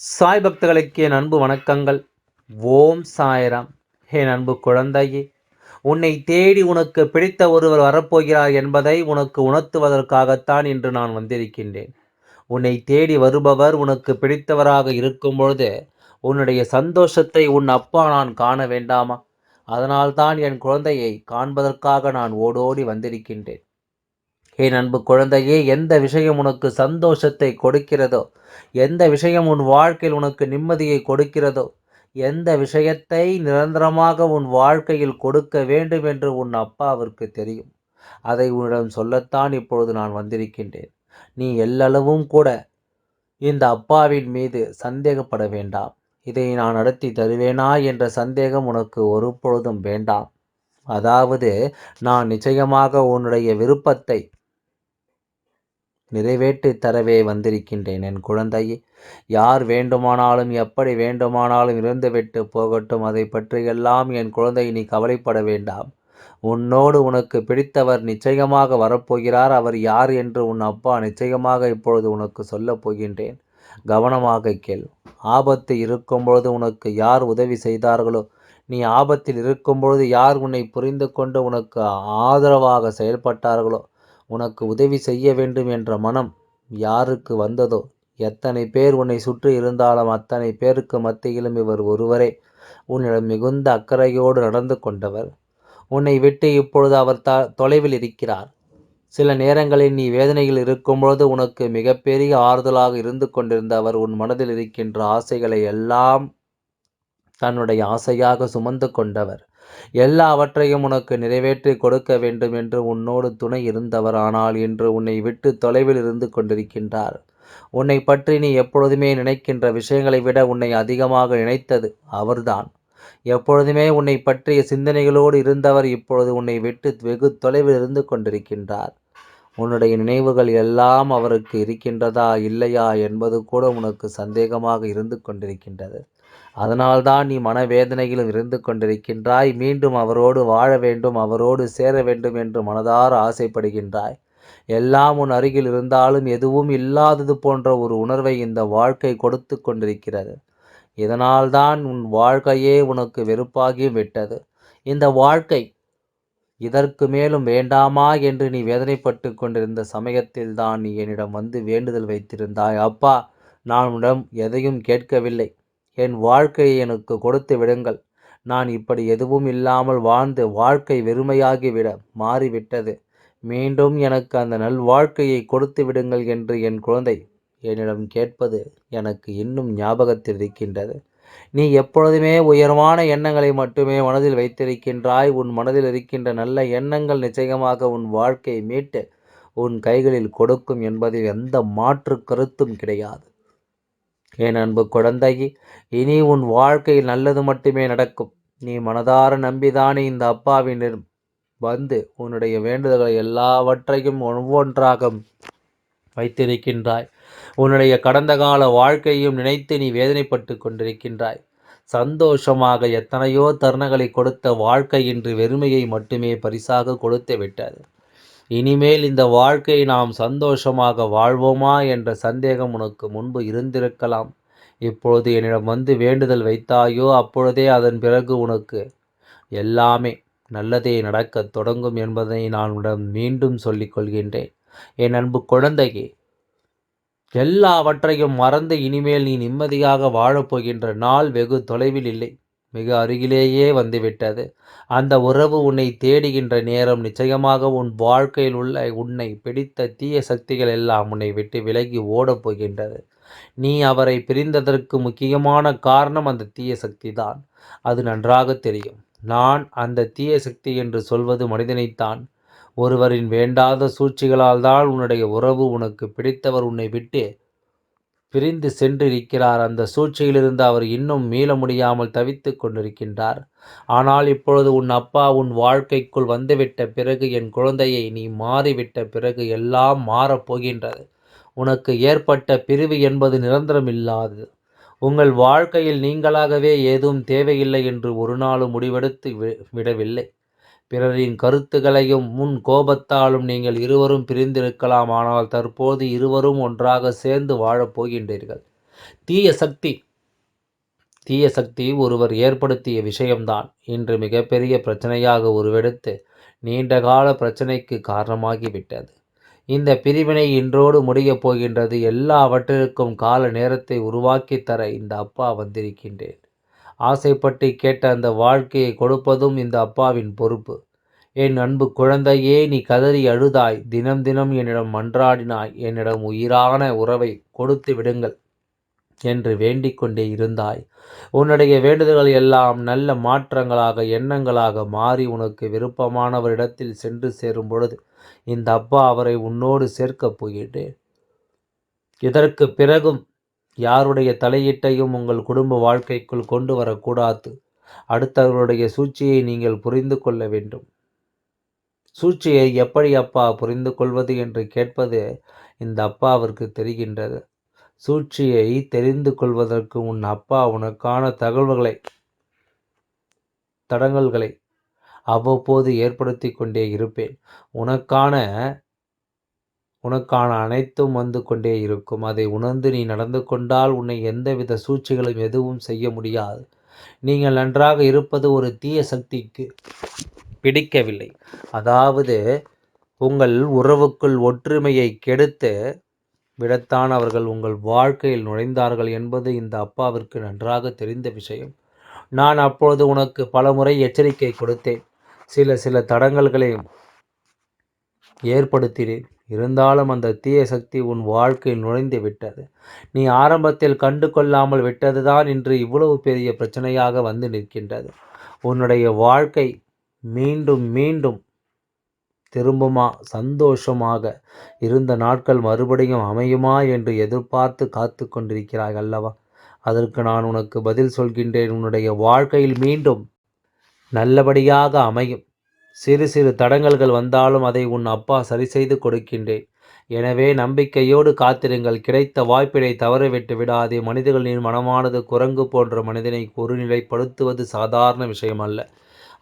சாய் பக்தர்களுக்கு என் அன்பு வணக்கங்கள். ஓம் சாய்ராம். என் அன்பு குழந்தையே உன்னை தேடி உனக்கு பிடித்த ஒருவர் வரப்போகிறார் என்பதை உனக்கு உணர்த்துவதற்காகத்தான் இன்று நான் வந்திருக்கின்றேன். உன்னை தேடி வருபவர் உனக்கு பிடித்தவராக இருக்கும் பொழுது உன்னுடைய சந்தோஷத்தை உன் அப்பா நான் காண வேண்டாமா? அதனால்தான் என் குழந்தையை காண்பதற்காக நான் ஓடோடி வந்திருக்கின்றேன். என் அன்பு குழந்தையே எந்த விஷயம் உனக்கு சந்தோஷத்தை கொடுக்கிறதோ எந்த விஷயம் உன் வாழ்க்கையில் உனக்கு நிம்மதியை கொடுக்கிறதோ எந்த விஷயத்தை நிரந்தரமாக உன் வாழ்க்கையில் கொடுக்க வேண்டும் என்று உன் அப்பாவிற்கு தெரியும். அதை உன்னிடம் சொல்லத்தான் இப்பொழுது நான் வந்திருக்கின்றேன். நீ எல்லளவும் கூட இந்த அப்பாவின் மீது சந்தேகப்பட வேண்டாம். இதை நான் நடத்தி தருவேனா என்ற சந்தேகம் உனக்கு ஒரு பொழுதும் வேண்டாம். அதாவது நான் நிச்சயமாக உன்னுடைய விருப்பத்தை நிறைவேற்றி தரவே வந்திருக்கின்றேன் என் குழந்தையே. யார் வேண்டுமானாலும் எப்படி வேண்டுமானாலும் இருந்துவிட்டு போகட்டும். அதை பற்றியெல்லாம் என் குழந்தை நீ கவலைப்பட வேண்டாம். உன்னோடு உனக்கு பிடித்தவர் நிச்சயமாக வரப்போகிறார். அவர் யார் என்று உன் அப்பா நிச்சயமாக இப்பொழுது உனக்கு சொல்லப் போகின்றேன். கவனமாக கேள். ஆபத்து இருக்கும்பொழுது உனக்கு யார் உதவி செய்தார்களோ நீ ஆபத்தில் இருக்கும்பொழுது யார் உன்னை புரிந்து கொண்டு உனக்கு ஆதரவாக செயல்பட்டார்களோ உனக்கு உதவி செய்ய வேண்டும் என்ற மனம் யாருக்கு வந்ததோ எத்தனை பேர் உன்னை சுற்றி இருந்தாலும் அத்தனை பேருக்கு மத்தியிலும் இவர் ஒருவரே. உன்னிடம் மிகுந்த அக்கறையோடு நடந்து கொண்டவர். உன்னை விட்டு இப்பொழுது அவர் த தொலைவில் இருக்கிறார். சில நேரங்களில் நீ வேதனையில் இருக்கும்பொழுது உனக்கு மிகப்பெரிய ஆறுதலாக இருந்து கொண்டிருந்த அவர் உன் மனதில் இருக்கின்ற ஆசைகளை எல்லாம் தன்னுடைய ஆசையாக சுமந்து கொண்டவர். எல்லாவற்றையும் உனக்கு நிறைவேற்றி கொடுக்க வேண்டும் என்று உன்னோடு துணை இருந்தவர் ஆனால் இன்று உன்னை விட்டு தொலைவில் இருந்து கொண்டிருக்கின்றார். உன்னை பற்றி நீ எப்பொழுதுமே நினைக்கின்ற விஷயங்களை விட உன்னை அதிகமாக நினைத்தது அவர்தான். எப்பொழுதுமே உன்னை பற்றிய சிந்தனைகளோடு இருந்தவர் இப்பொழுது உன்னை விட்டு வெகு தொலைவில் இருந்து கொண்டிருக்கின்றார். உன்னுடைய நினைவுகள் எல்லாம் அவருக்கு இருக்கின்றதா இல்லையா என்பது கூட உனக்கு சந்தேகமாக இருந்து கொண்டிருக்கின்றது. அதனால்தான் நீ மனவேதனையிலும் இருந்து கொண்டிருக்கின்றாய். மீண்டும் அவரோடு வாழ வேண்டும் அவரோடு சேர வேண்டும் என்று மனதார ஆசைப்படுகின்றாய். எல்லாம் உன் அருகில் இருந்தாலும் எதுவும் இல்லாதது போன்ற ஒரு உணர்வை இந்த வாழ்க்கை கொடுத்து கொண்டிருக்கிறது. இதனால்தான் உன் வாழ்க்கையே உனக்கு வெறுப்பாகி விட்டது. இந்த வாழ்க்கை இதற்கு மேலும் வேண்டாமா என்று நீ வேதனைப்பட்டு கொண்டிருந்த சமயத்தில் தான் நீ என்னிடம் வந்து வேண்டுதல் வைத்திருந்தாய். அப்பா நான் உன்னிடம் எதையும் கேட்கவில்லை. என் வாழ்க்கையை எனக்கு கொடுத்து விடுங்கள். நான் இப்படி எதுவும் இல்லாமல் வாழ்ந்து வாழ்க்கை வெறுமையாகிவிட மாறிவிட்டது. மீண்டும் எனக்கு அந்த நல் வாழ்க்கையை கொடுத்து விடுங்கள் என்று என் குழந்தை என்னிடம் கேட்பது எனக்கு இன்னும் ஞாபகத்தில் இருக்கின்றது. நீ எப்பொழுதுமே உயர்வான எண்ணங்களை மட்டுமே மனதில் வைத்திருக்கின்றாய். உன் மனதில் இருக்கின்ற நல்ல எண்ணங்கள் நிச்சயமாக உன் வாழ்க்கையை மீட்டு உன் கைகளில் கொடுக்கும் என்பதில் எந்த மாற்று கருத்தும் கிடையாது. என் அன்பு குழந்தை இனி உன் வாழ்க்கையில் நல்லது மட்டுமே நடக்கும். நீ மனதார நம்பிதானே இந்த அப்பாவின் வந்து உன்னுடைய வேண்டுதல்களை எல்லாவற்றையும் ஒவ்வொன்றாக வைத்திருக்கின்றாய். உன்னுடைய கடந்த கால வாழ்க்கையும் நினைத்து நீ வேதனைப்பட்டு கொண்டிருக்கின்றாய். சந்தோஷமாக எத்தனையோ தருணங்களை கொடுத்த வாழ்க்கை இன்று வெறுமையை மட்டுமே பரிசாக கொடுத்து விட்டது. இனிமேல் இந்த வாழ்க்கையை நாம் சந்தோஷமாக வாழ்வோமா என்ற சந்தேகம் உனக்கு முன்பு இருந்திருக்கலாம். இப்பொழுது என்னிடம் வந்து வேண்டுதல் வைத்தாயோ அப்பொழுதே அதன் பிறகு உனக்கு எல்லாமே நல்லதே நடக்கத் தொடங்கும் என்பதை நான் உடன் மீண்டும் சொல்லிக் கொள்கின்றேன். என் அன்பு குழந்தையே எல்லாவற்றையும் மறந்து இனிமேல் நீ நிம்மதியாக வாழப்போகின்ற நாள் வெகு தொலைவில் இல்லை. மிக அருகிலேயே வந்துவிட்டது. அந்த உறவு உன்னை தேடுகின்ற நேரம் நிச்சயமாக உன் வாழ்க்கையில் உள்ள உன்னை பிடித்த தீய சக்திகள் எல்லாம் உன்னை விட்டு விலகி ஓடப் போகின்றது. நீ அவரை பிரிந்ததற்கு முக்கியமான காரணம் அந்த தீய சக்தி தான். அது நன்றாக தெரியும். நான் அந்த தீய சக்தி என்று சொல்வது மனிதனைத்தான். ஒருவரின் வேண்டாத சூழ்ச்சிகளால் தான் உன்னுடைய உறவு உனக்கு பிடித்தவர் உன்னை விட்டு பிரிந்து சென்றிருக்கிறார். அந்த சூழ்ச்சியிலிருந்து அவர் இன்னும் மீள முடியாமல் தவித்து கொண்டிருக்கின்றார். ஆனால் இப்பொழுது உன் அப்பா உன் வாழ்க்கைக்குள் வந்துவிட்ட பிறகு என் குழந்தையை நீ மாறிவிட்ட பிறகு எல்லாம் மாறப்போகின்றது உனக்கு ஏற்பட்ட பிரிவு என்பது நிரந்தரமில்லாது. உங்கள் வாழ்க்கையில் நீங்களாகவே ஏதும் தேவையில்லை என்று ஒரு நாளும் முடிவெடுத்து விடவில்லை. பிறரின் கருத்துகளையும் முன் கோபத்தாலும் நீங்கள் இருவரும் பிரிந்திருக்கலாம். ஆனால் தற்போது இருவரும் ஒன்றாக சேர்ந்து வாழப் போகின்றீர்கள். தீய சக்தி தீய சக்தி ஒருவர் ஏற்படுத்திய விஷயம்தான். இன்று மிகப்பெரிய பிரச்சனையாக உருவெடுத்து நீண்டகால பிரச்சனைக்கு காரணமாகிவிட்டது. இந்த பிரிவினை இன்றோடு முடியப் போகின்றது. எல்லாவற்றிற்கும் கால நேரத்தை உருவாக்கி தர இந்த அப்பா வந்திருக்கின்றேன். ஆசைப்பட்டு கேட்ட அந்த வாழ்க்கையை கொடுப்பதும் இந்த அப்பாவின் பொறுப்பு. என் அன்பு குழந்தையே நீ கதறி அழுதாய். தினம் தினம் என்னிடம் மன்றாடினாய். என்னிடம் உயிரான உறவை கொடுத்து விடுங்கள் என்று வேண்டிக்கொண்டே இருந்தாய். உன்னுடைய வேண்டுதல்கள் எல்லாம் நல்ல மாற்றங்களாக எண்ணங்களாக மாறி உனக்கு விருப்பமானவரிடத்தில் சென்று சேரும் பொழுது இந்த அப்பா அவரை உன்னோடு சேர்க்கப் போயிட்டேன். இதற்கு பிறகும் யாருடைய தலையீட்டையும் உங்கள் குடும்ப வாழ்க்கைக்குள் கொண்டு வரக்கூடாது. அடுத்தவர்களுடைய சூழ்ச்சியை நீங்கள் புரிந்து கொள்ள வேண்டும். சூழ்ச்சியை எப்படி அப்பா புரிந்து கொள்வது என்று கேட்பது இந்த அப்பாவிற்கு தெரிகின்றது. சூழ்ச்சியை தெரிந்து கொள்வதற்கு உன் அப்பா உனக்கான தகவல்களை தடங்கல்களை அவ்வப்போது ஏற்படுத்தி கொண்டே இருப்பேன். உனக்கான உனக்கான அனைத்தும் வந்து கொண்டே இருக்கும். அதை உணர்ந்து நீ நடந்து கொண்டால் உன்னை எந்தவித சூழ்ச்சிகளும் எதுவும் செய்ய முடியாது. நீங்கள் நன்றாக இருப்பது ஒரு தீய சக்திக்கு பிடிக்கவில்லை. அதாவது உங்கள் உறவுக்குள் ஒற்றுமையை கெடுத்து விடத்தான் அவர்கள் உங்கள் வாழ்க்கையில் நுழைந்தார்கள் என்பது இந்த அப்பாவிற்கு நன்றாக தெரிந்த விஷயம். நான் அப்பொழுது உனக்கு பல முறை எச்சரிக்கை கொடுத்தேன். சில சில தடங்கல்களையும் ஏற்படுத்தினேன் இருந்தாலும் அந்த தீய சக்தி உன் வாழ்க்கையில் நுழைந்து விட்டது. நீ ஆரம்பத்தில் கண்டு கொள்ளாமல் விட்டதுதான் இன்று இவ்வளவு பெரிய பிரச்சனையாக வந்து நிற்கின்றது. உன்னுடைய வாழ்க்கை மீண்டும் மீண்டும் திரும்புமா? சந்தோஷமாக இருந்த நாட்கள் மறுபடியும் அமையுமா என்று எதிர்பார்த்து காத்து கொண்டிருக்கிறாய் அல்லவா? அதற்கு நான் உனக்கு பதில் சொல்கின்றேன். உன்னுடைய வாழ்க்கையில் மீண்டும் நல்லபடியாக அமையும். சிறு சிறு தடங்கல்கள் வந்தாலும் அதை உன் அப்பா சரி செய்து கொடுக்கின்றேன். எனவே நம்பிக்கையோடு காத்திருங்கள். கிடைத்த வாய்ப்பினை தவறவிட்டு விடாதே. மனிதர்களின் மனமானது குரங்கு போன்ற மனிதனை ஒருநிலைப்படுத்துவது சாதாரண விஷயம் அல்ல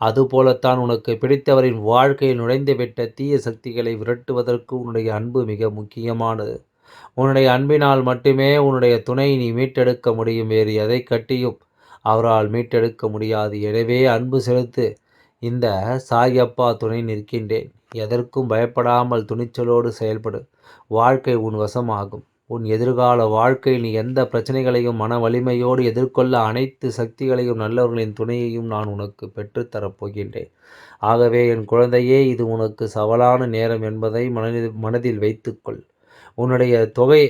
அதுபோலத்தான் உனக்கு பிடித்தவரின் வாழ்க்கையில் நுழைந்துவிட்ட தீய சக்திகளை விரட்டுவதற்கு உன்னுடைய அன்பு மிக முக்கியமானது. உன்னுடைய அன்பினால் மட்டுமே உன்னுடைய துணை நீ மீட்டெடுக்க முடியும். வேறு எதை கட்டியும் அவரால் மீட்டெடுக்க முடியாது. எனவே அன்பு செலுத்து. இந்த சாயப்பா துணை நிற்கின்றேன். எதற்கும் பயப்படாமல் துணிச்சலோடு செயல்படு. வாழ்க்கை உன் வசமாகும். உன் எதிர்கால வாழ்க்கையில் நீ எந்த பிரச்சனைகளையும் மன வலிமையோடு எதிர்கொள்ள அனைத்து சக்திகளையும் நல்லவர்களின் துணையையும் நான் உனக்கு பெற்றுத்தரப் போகின்றேன் ஆகவே என் குழந்தையே இது உனக்கு சவாலான நேரம் என்பதை மனதில் மனதில் வைத்துக்கொள். உன்னுடைய தொகை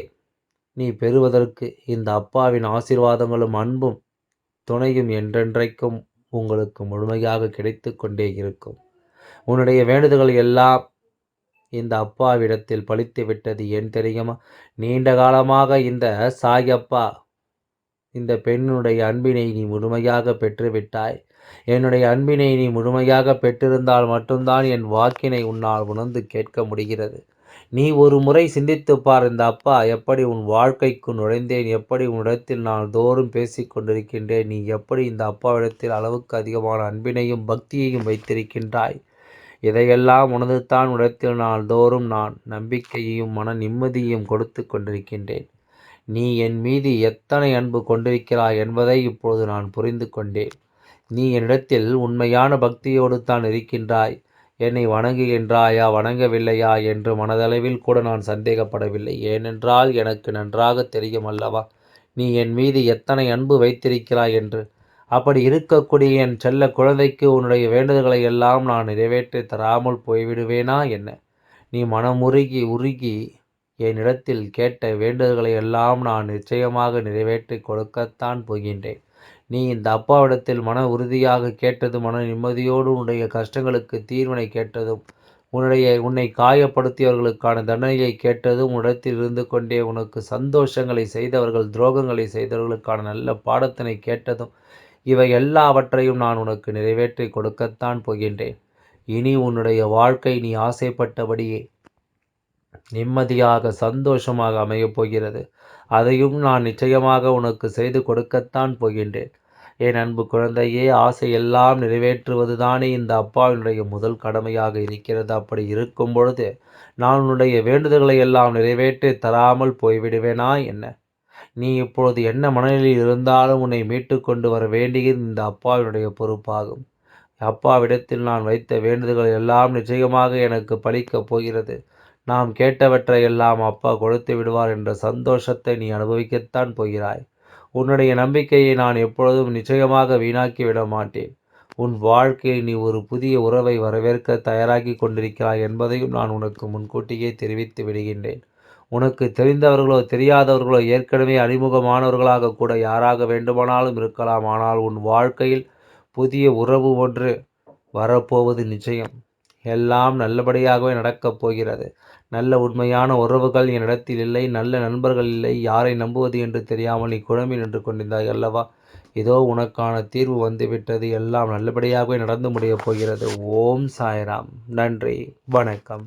நீ பெறுவதற்கு இந்த அப்பாவின் ஆசீர்வாதங்களும் அன்பும் துணையும் என்றென்றைக்கும் உங்களுக்கு முழுமையாக கிடைத்து கொண்டே இருக்கும். உன்னுடைய வேண்டுதல்கள் எல்லாம் இந்த அப்பாவிடத்தில் பழித்து விட்டது ஏன் தெரியுமா? நீண்ட காலமாக இந்த சாயப்பா இந்த பெண்ணுடைய அன்பினை நீ முழுமையாக பெற்றுவிட்டாய். என்னுடைய அன்பினை நீ முழுமையாக பெற்றிருந்தால் மட்டும்தான் என் வாக்கினை உன்னால் உணர்ந்து கேட்க முடிகிறது. நீ ஒரு முறை சிந்தித்துப்பார் இந்த அப்பா எப்படி உன் வாழ்க்கைக்கு நுழைந்தேன் எப்படி உன்னிடத்தில் நான் தோறும் பேசிக் கொண்டிருக்கின்றேன் நீ எப்படி இந்த அப்பாவிடத்தில் அளவுக்கு அதிகமான அன்பினையும் பக்தியையும் வைத்திருக்கின்றாய்? இதையெல்லாம் உணர்ந்துத்தான் உடத்தில் நாள்தோறும் நான் நம்பிக்கையையும் மன நிம்மதியையும் கொடுத்து கொண்டிருக்கின்றேன். நீ என் மீது எத்தனை அன்பு கொண்டிருக்கிறாய் என்பதை இப்பொழுது நான் புரிந்து கொண்டேன். நீ என்னிடத்தில் உண்மையான பக்தியோடு தான் இருக்கின்றாய். என்னை வணங்குகின்றாயா வணங்கவில்லையா? என்று மனதளவில் கூட நான் சந்தேகப்படவில்லை. ஏனென்றால் எனக்கு நன்றாக தெரியும் அல்லவா? நீ என் மீது எத்தனை அன்பு வைத்திருக்கிறாய் என்று. அப்படி இருக்கக்கூடிய என் செல்ல குழந்தைக்கு உன்னுடைய வேண்டுதல்களை எல்லாம் நான் நிறைவேற்றி தராமல் போய்விடுவேனா என்ன? நீ மனமுருகி உருகி என்னிடத்தில் கேட்ட வேண்டுதல்களை எல்லாம் நான் நிச்சயமாக நிறைவேற்றி கொடுக்கத்தான் போகின்றேன். நீ இந்த அப்பாவிடத்தில் மன உறுதியாக கேட்டது மன நிம்மதியோடு உன்னுடைய கஷ்டங்களுக்கு தீர்வினை கேட்டதும் உன்னுடைய உன்னை காயப்படுத்தியவர்களுக்கான தண்டனையை கேட்டதும் உன்னிடத்தில் இருந்து கொண்டே உனக்கு சந்தோஷங்களை செய்தவர்கள் துரோகங்களை செய்தவர்களுக்கான நல்ல பாடத்தினை கேட்டதும் இவை எல்லாவற்றையும் நான் உனக்கு நிறைவேற்றி கொடுக்கத்தான் போகின்றேன். இனி உன்னுடைய வாழ்க்கை நீ ஆசைப்பட்டபடியே நிம்மதியாக சந்தோஷமாக அமையப் போகிறது. அதையும் நான் நிச்சயமாக உனக்கு செய்து கொடுக்கத்தான் போகின்றேன். என் அன்பு குழந்தையே ஆசை எல்லாம் நிறைவேற்றுவது தானே இந்த அப்பாவினுடைய முதல் கடமையாக இருக்கிறது. அப்படி இருக்கும் பொழுது நான் உன்னுடைய வேண்டுதல்களை எல்லாம் நிறைவேற்றி தராமல் போய்விடுவேனா என்ன? நீ இப்பொழுது என்ன மனநிலையில் இருந்தாலும் உன்னை மீட்டு கொண்டு வர வேண்டியது இந்த அப்பாவினுடைய பொறுப்பாகும். அப்பாவிடத்தில் நான் வைத்த வேண்டுதல்கள் எல்லாம் நிச்சயமாக எனக்கு பலிக்கப் போகிறது. நாம் கேட்டவற்றை எல்லாம் அப்பா கொடுத்து விடுவார் என்ற சந்தோஷத்தை நீ அனுபவிக்கத்தான் போகிறாய். உன்னுடைய நம்பிக்கையை நான் எப்பொழுதும் நிச்சயமாக வீணாக்கி விட மாட்டேன். உன் வாழ்க்கையில் நீ ஒரு புதிய உறவை வரவேற்க தயாராகி கொண்டிருக்கிறாய் என்பதையும் நான் உனக்கு முன்கூட்டியே தெரிவித்து விடுகின்றேன். உனக்கு தெரிந்தவர்களோ தெரியாதவர்களோ ஏற்கனவே அறிமுகமானவர்களாக கூட யாராக வேண்டுமானாலும் இருக்கலாம். ஆனால் உன் வாழ்க்கையில் புதிய உறவு ஒன்று வரப்போவது நிச்சயம். எல்லாம் நல்லபடியாகவே நடக்கப் போகிறது. நல்ல உண்மையான உறவுகள் என்னிடத்தில் இல்லை நல்ல நண்பர்கள் இல்லை யாரை நம்புவது என்று தெரியாமல் நீ குழம்பி நின்று கொண்டிருந்தாய் அல்லவா? இதோ உனக்கான தீர்வு வந்துவிட்டது. எல்லாம் நல்லபடியாகவே நடந்து முடியப் போகிறது. ஓம் சாய்ராம். நன்றி. வணக்கம்.